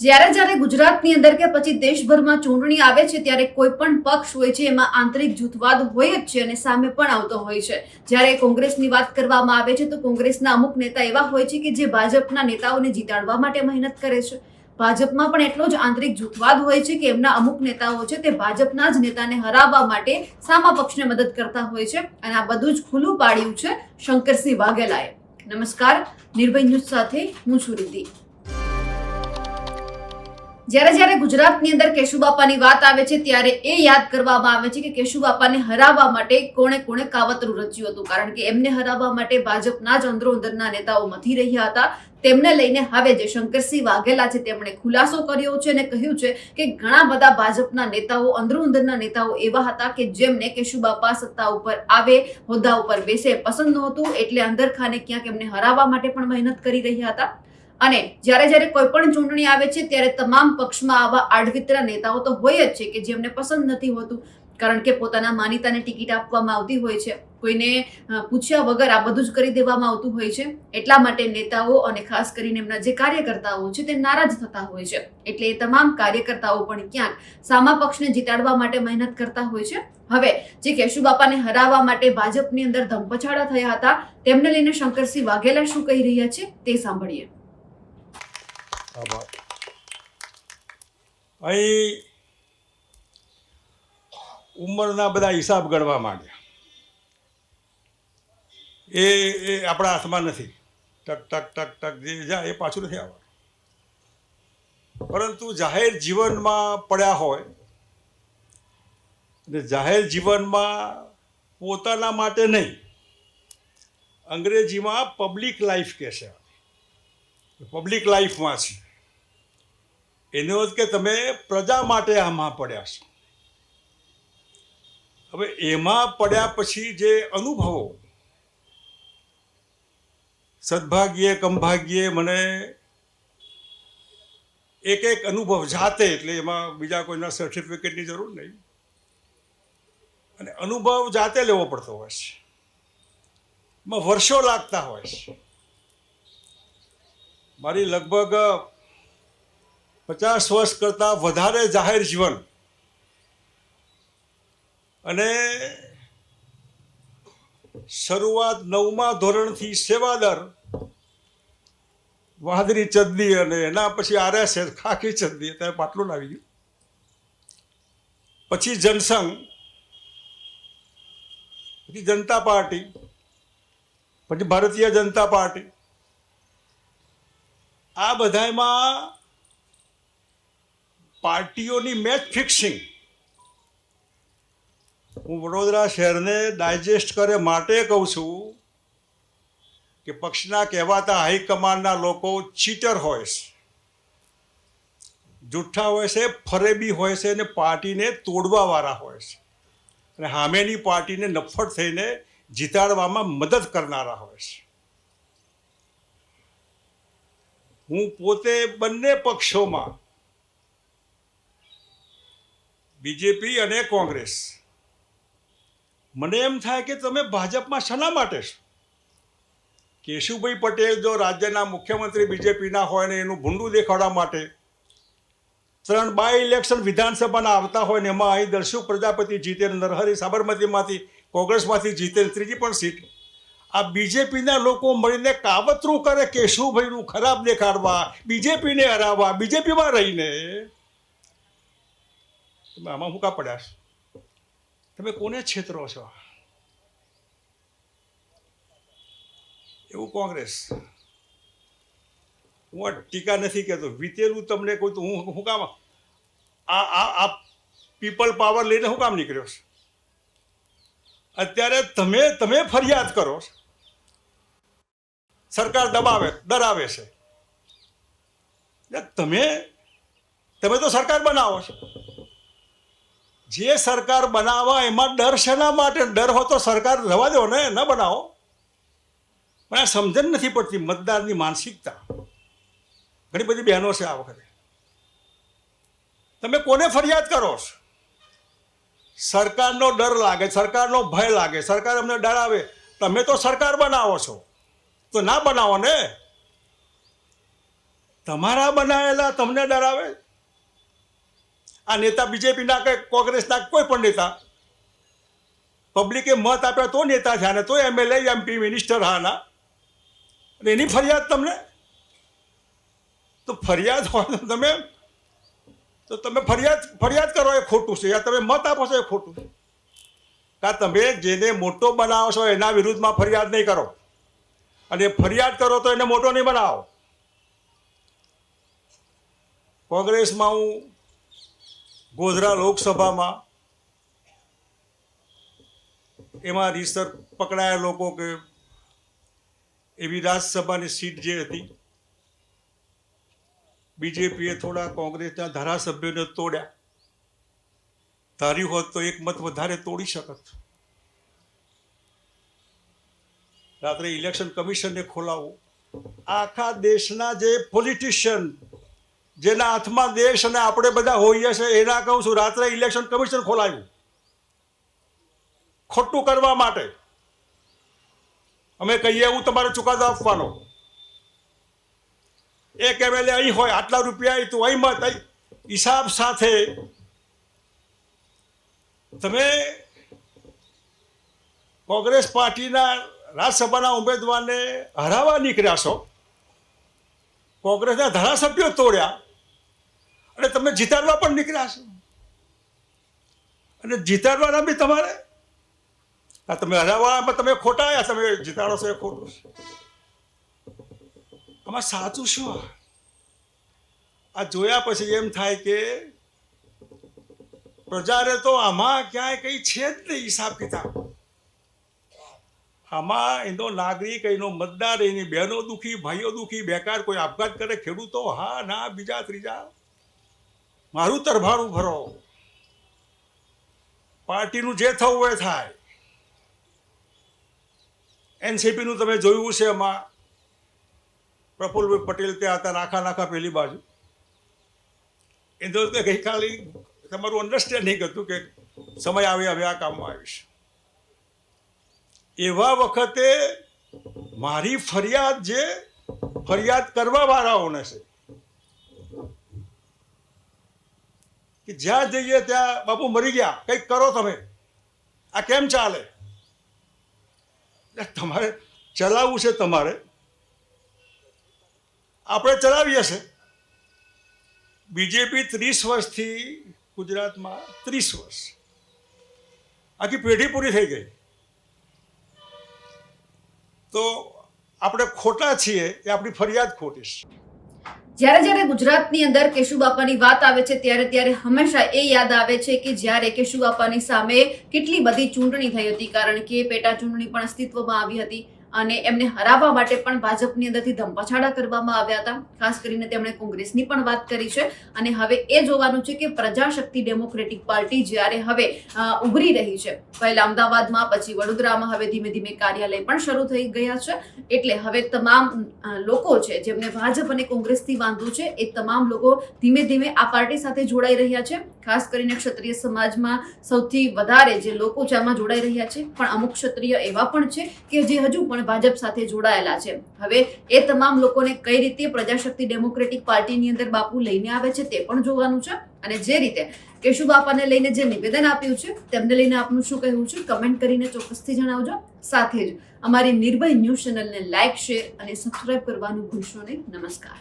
જ્યારે જ્યારે ગુજરાતની અંદર કે પછી દેશભરમાં ચૂંટણી આવે છે, ત્યારે કોઈ પણ પક્ષ હોય છે, એમાં આંતરિક જૂથવાદ હોય જ છે અને સામે પણ આવતો હોય છે. જ્યારે કોંગ્રેસની વાત કરવામાં આવે છે, તો કોંગ્રેસના અમુક નેતા એવા હોય છે કે જે ભાજપના નેતાઓને જીતાડવા માટે મહેનત કરે છે. ભાજપમાં પણ એટલો જ આંતરિક જૂથવાદ હોય છે કે એમના અમુક નેતાઓ છે તે ભાજપના જ નેતાને હરાવવા માટે સામા પક્ષને મદદ કરતા હોય છે અને આ બધું જ ખુલ્લું પાડ્યું છે શંકરસિંહ વાઘેલાએ. નમસ્કાર, નિર્ભય ન્યૂઝ સાથે હું છું રીતિ જ્યારે જ્યારે ગુજરાતની અંદર કેશુબાપાની વાત આવે છે, ત્યારે એ યાદ કરવામાં આવે છે કે કેશુબાપાને હરાવવા માટે કોણે કોણે કાવતરું રચ્યું હતું. કારણ કે એમને હરાવવા માટે ભાજપના જ અંદરો અંદરના નેતાઓ મથી રહ્યા હતા. તેમને લઈને હવે જે શંકરસિંહ વાઘેલા છે. તેમણે ખુલાસો કર્યો છે અને કહ્યું છે કે ઘણા બધા ભાજપના નેતાઓ, અંદરો અંદરના નેતાઓ એવા હતા કે જેમને કેશુબાપા સત્તા ઉપર આવે, હોદ્દા ઉપર બેસે, પસંદ નહોતું, એટલે અંદરખાને ક્યાંક એમને હરાવવા માટે પણ મહેનત કરી રહ્યા હતા. અને જ્યારે જ્યારે કોઈ પણ ચૂંટણી આવે છે, ત્યારે તમામ પક્ષમાં આવા આડવિતરા નેતાઓ તો હોય જ છે કે જેમને પસંદ નથી હોતું. કારણ કે પોતાના માનીતાને ટિકિટ આપવામાં આવતી હોય છે. કોઈને પૂછ્યા વગર આ બધું જ કરી દેવામાં આવતું હોય છે. એટલા માટે નેતાઓ અને ખાસ કરીને એમના જે કાર્યકર્તાઓ છે, તે નારાજ થતા હોય છે. એટલે એ તમામ કાર્યકર્તાઓ પણ ક્યાંક સામા પક્ષને જીતાડવા માટે મહેનત કરતા હોય છે. હવે, જે કેશુબાપાને હરાવવા માટે ભાજપની અંદર ધમપછાડા થયા હતા, તેમને લઈને શંકરસિંહ વાઘેલા શું કહી રહ્યા છે, તે સાંભળીએ. આભાર અહીં ઉંમરના બધા હિસાબ ગણવા માંડ્યા. એ એ આપણા હાથમાં નથી. ટક ટક ટક ટક, જે જાય એ પાછું નથી આવવાનું. પરંતુ જાહેર જીવનમાં પડ્યા હોય, અને જાહેર જીવનમાં પોતાના માટે નહીં, અંગ્રેજીમાં પબ્લિક લાઈફ કહેશે. પબ્લિક લાઈફમાં છે. એનો જ કે તમે પ્રજા માટે આમાં પડ્યા છો. હવે એમાં પડ્યા પછી જે અનુભવો, સદભાગ્યે, કમભાગ્યે મને એક એક અનુભવ જાતે, એટલે એમાં બીજા કોઈના સર્ટિફિકેટની જરૂર નહીં. અને અનુભવ જાતે લેવો પડતો હોય છે. વર્ષો લાગતા હોય છે. મારી લગભગ પચાસ વર્ષ કરતાં વધારે જાહેર જીવન. અને શરૂઆત નવમા ધોરણથી સેવાદર વાદળી ચદની અને એના પછી આરએસએસ ખાખી ચદની ત્યારે પાટલું આવી ગયું. પછી જનસંઘ, પછી જનતા પાર્ટી, પછી ભારતીય જનતા પાર્ટી. આ બધામાં પાર્ટીઓની મેચ ફિક્સિંગ હું વડોદરા શહેરને ડાયજેસ્ટ કરે માટે કહું છું કે પક્ષના કહેવાતા હાઈકમાન્ડના લોકો ચીટર હોય છે. જુઠ્ઠા હોય છે, ફરેબી હોય છે અને પાર્ટીને તોડવાવાળા હોય છે. અને સામેની પાર્ટીને નફ્ફટ થઈને જીતાડવામાં મદદ કરનારા હોય છે. હું પોતે બંને પક્ષોમાં બીજેપી અને કોંગ્રેસ. મને એમ થાય કે તમે ભાજપમાં શાના માટે છો? કેશુભાઈ પટેલ જો રાજ્યના મુખ્યમંત્રી બીજેપીના હોય ને એનું ભૂંડું દેખાડવા માટે ત્રણ બાય ઇલેક્શન વિધાનસભાના આવતા હોય ને એમાં અહીં દર્શુ પ્રજાપતિ જીતે નરહરી સાબરમતીમાંથી કોંગ્રેસમાંથી જીતે ત્રીજી પણ સીટ. આ બીજેપીના લોકો મળીને કાવતરું કરે કેશુભાઈનું ખરાબ દેખાડવા, બીજેપીને હરાવવા, બીજેપીમાં રહીને. તમે આમાં હું કા પડ્યા છો? તમે કોને છેતરો છો? એવું કોંગ્રેસ? હું આ ટીકા નથી કહેતો વીતેલું તમને કોઈ તો હું હું કામ આ આ આ પીપલ પાવર લઈને હું કામ નીકળ્યો છે? અત્યારે તમે તમે ફરિયાદ કરો સરકાર દબાવે ડરાવે છે. તમે તમે તો સરકાર બનાવો છો. જે સરકાર બનાવવા એમાં ડર શેના માટે? ડર હો તો સરકાર રવા દો ને, ન બનાવો. પણ આ સમજણ નથી પડતી મતદારની માનસિકતા. ઘણી બધી બહેનો છે આ વખતે. તમે કોને ફરિયાદ કરો છો? સરકારનો ડર લાગે, સરકારનો ભય લાગે, સરકાર અમને ડરાવે તમે તો સરકાર બનાવો છો. તો ના બનાવો ને? તમારા બનાવેલા તમને ડરાવે આ નેતા બીજેપીના કે કોંગ્રેસના કોઈ પણ નેતા. પબ્લિકે મત આપ્યા તો નેતા થયા ને તો એમએલએ એમપી મિનિસ્ટર હાના. અને એની ફરિયાદ તમને? તો ફરિયાદ હોય તમે, તો તમે ફરિયાદ ફરિયાદ કરો એ ખોટું છે. યા તમે મત આપો છો એ ખોટું છે. કાં તમે જેને મોટો બનાવો છો એના વિરુદ્ધમાં ફરિયાદ નહીં કરો. અને ફરિયાદ કરો તો એને મોટો નહીં બનાવો. કોંગ્રેસમાં હું ગોધરા લોકસભામાં એમાં રીસર પકડાયા લોકો કે એવી રાજ્યસભાની સીટ જે હતી, બીજેપીએ થોડા કોંગ્રેસના ધારાસભ્યોને તોડ્યા. ધાર્યું હોત તો એક મત વધારે તોડી શકત. રાત્રે ઇલેક્શન કમિશનને ખોલાવવું આખા દેશના જે પોલિટિશિયન જેના હાથમાં દેશ અને આપણે બધા હોઈએ છે એના કહું છું, રાત્રે ઇલેક્શન કમિશન ખોલાવ્યું ખોટું કરવા માટે. અમે કહીએ, એવું તમારે ચુકાદો આપવાનો. એક એમએલએ અહીં હોય, આટલા રૂપિયા તું, અહીં મત હિસાબ સાથે તમે કોંગ્રેસ પાર્ટીના રાજ્યસભાના ઉમેદવારને હરાવવા નીકળ્યા છો. કોંગ્રેસના ધારાસભ્યો તોડ્યા. અને તમે જીતાડવા પણ નીકળ્યા છો. અને જીતાડવાના બી તમારે? આ તમે હરાવવામાં તમે ખોટા આવ્યા તમે જીતાડો છો એ ખોટું છે. આમાં સાચું શું આ? જોયા પછી એમ થાય કે પ્રજાને તો આમાં ક્યાંય કંઈ છે જ નહીં હિસાબ કિતાબ. આમાં એનો નાગરિક, એનો મતદાર, એની બહેનો દુખી, ભાઈઓ દુખી, બેકાર કોઈ આપઘાત કરે, ખેડૂતો હા, ના, બીજા, ત્રીજા. મારું તરભાડું ભરો. પાર્ટીનું જે થવું એ થાય. એનસીપીનું તમે જોયું છે એમાં. પ્રફુલભાઈ પટેલ ત્યાં હતા, નાખા નાખા પેલી બાજુ. એ તો ગઈકાલે તમારું અન્ડરસ્ટેન્ડિંગ હતું કે સમય આવે હવે આ કામમાં આવીશ. એવા વખતે મારી ફરિયાદ જે ફરિયાદ કરવા વાળાઓને છે કે જ્યાં જઈએ ત્યાં બાપુ મરી ગયા. કંઈક કરો તમે. આ કેમ ચાલે? તમારે ચલાવવું છે તમારે. આપણે ચલાવીએ છે બીજેપી ત્રીસ વર્ષથી ગુજરાતમાં ત્રીસ વર્ષ. આખી પેઢી પૂરી થઈ ગઈ. તો આપણે ખોટા છીએ એ આપણી ફરિયાદ ખોટી છે. જ્યારે જ્યારે ગુજરાતની અંદર કેશુબાપાની વાત આવે છે, ત્યારે ત્યારે હંમેશા એ યાદ આવે છે કે જ્યારે કેશુબાપાની સામે કેટલી બધી ચૂંટણી થઈ હતી, કારણ કે પેટા ચૂંટણી પણ અસ્તિત્વમાં આવી હતી. અને એમને હરાવવા માટે પણ ભાજપની અંદરથી ધમપછાડા કરવામાં આવ્યા હતા. ખાસ કરીને તેમણે કોંગ્રેસની પણ વાત કરી છે. અને હવે એ જોવાનું છે કે પ્રજાશક્તિ ડેમોક્રેટિક પાર્ટી જ્યારે હવે ઉભરી રહી છે. પહેલા અમદાવાદમાં, પછી વડોદરામાં હવે ધીમે ધીમે કાર્યાલય પણ શરૂ થઈ ગયા છે. એટલે હવે તમામ લોકો છે, જેમને ભાજપ અને કોંગ્રેસથી વાંધો છે, એ તમામ લોકો ધીમે ધીમે આ પાર્ટી સાથે જોડાઈ રહ્યા છે. ખાસ કરીને ક્ષત્રિય સમાજમાં સૌથી વધારે જે લોકો છે, આમાં જોડાઈ રહ્યા છે. પણ અમુક ક્ષત્રિય એવા પણ છે કે જે હજુ પણ ભાજપ સાથે જોડાયેલા છે. હવે એ તમામ લોકોને કઈ રીતે પ્રજાશક્તિ ડેમોક્રેટિક પાર્ટીની અંદર બાપુ લઈને આવે છે તે પણ જોવાનું છે. અને જે રીતે કેશુબાપાને લઈને જે નિવેદન આપ્યું છે, તેમને લઈને આપનું શું કહેવું છે, કમેન્ટ કરીને ચોક્કસથી જણાવજો. સાથે જ અમારી નિર્ભય ન્યૂઝ ચેનલને લાઇક શેર અને સબસ્ક્રાઇબ કરવાનું ભૂલશો નહીં. નમસ્કાર.